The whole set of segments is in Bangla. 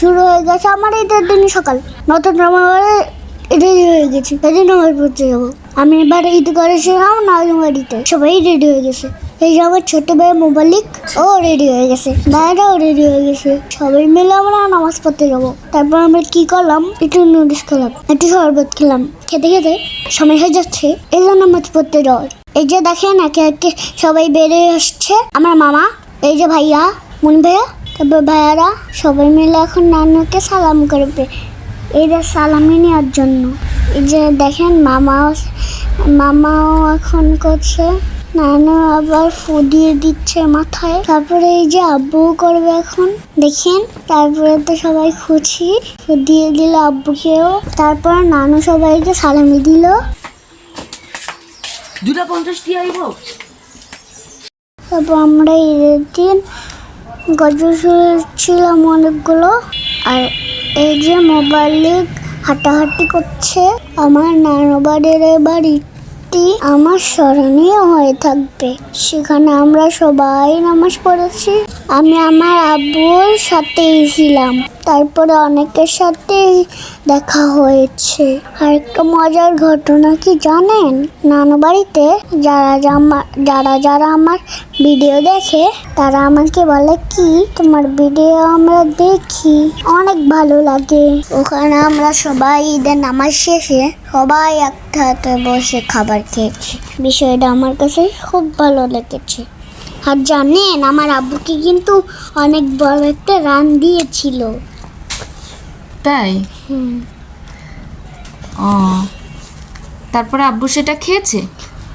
শুরু হয়ে গেছে আমার ঈদের দিন সকাল। নতুন জামা পরে রেডি হয়ে গেছি। এই নামাজ পড়তে যাব। আমি এবার ঈদ করেছিলাম বাড়িতে সবাই রেডি হয়ে গেছে। এই যে আমার ছোট ভাই মোবালিক ও রেডি হয়ে গেছে। ভাইরাও রেডি হয়ে গেছে। সবাই মিলে আমরা নামাজ পড়তে যাব। তারপর আমরা কি করলাম? একটু নুডলস খেলাম। একটু শরবত খেলাম। খেতে খেতে সময় হয়ে যাচ্ছে। এই জন্য নামাজ পড়তে যাওয়ার। এই যে দেখেন একে একে সবাই বেড়ে আসছে। আমার মামা, এই যে ভাইয়া, মুন ভাইয়া, তারপর ভাইয়ারা। সবাই মিলে এখন নানুকে সালাম করবে। এদের সালামি নেওয়ার জন্য। এই যে দেখেন মামাও মামাও এখন করছে। নানু আবার ফু দিয়ে দিচ্ছে মাথায়। তারপরে এই যে আব্বু করবে এখন। দেখেন তারপরে তো সবাই খুশি। ফু দিয়ে দিল আব্বুকেও। তারপর নানু সবাইকে সালামি দিল। দুটা পঞ্চাশটি আইব। তারপর আমরা ঈদের দিন গজল ছিলাম অনেকগুলো, আর এই যে মোবাইলে হাঁটাহাঁটি করছে, আমার নানবাড়ির বাড়িটি আমার স্মরণীয় হয়ে থাকবে। সেখানে আমরা সবাই নামাজ পড়েছি। আমি আমার আব্বুর সাথেই ছিলাম। তারপরে অনেকের সাথেই দেখা হয়েছে। আর একটা মজার ঘটনা কি জানেন? নানু বাড়িতে যারা যারা যারা আমার ভিডিও দেখে, তারা আমাকে বলে, কি, তোমার ভিডিও আমরা দেখি। অনেক ভালো লাগে। ওখানে আমরা সবাই ঈদের নামাজ শেষে সবাই একসাথে বসে খাবার খেয়েছি। বিষয়টা আমার কাছে খুব ভালো লেগেছে। আর জানেন, আমার আব্বুকে কিন্তু অনেক বড় একটা রান দিয়েছিল। তাই? ও। তারপরে আব্বু সেটা খেয়েছে?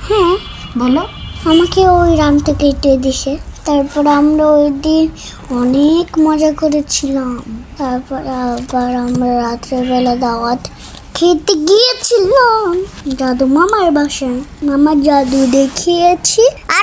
হ্যাঁ বলো। আমাকে ওই রানটা কেটে দিছে। তারপর আমরা ওই দিন অনেক মজা করেছিলাম। তারপর আবার আমরা রাত্রেবেলা দাওয়াত খেতে গিয়েছিলাম। জাদু মামার বাসায়। মামার জাদু দেখিয়েছি। আর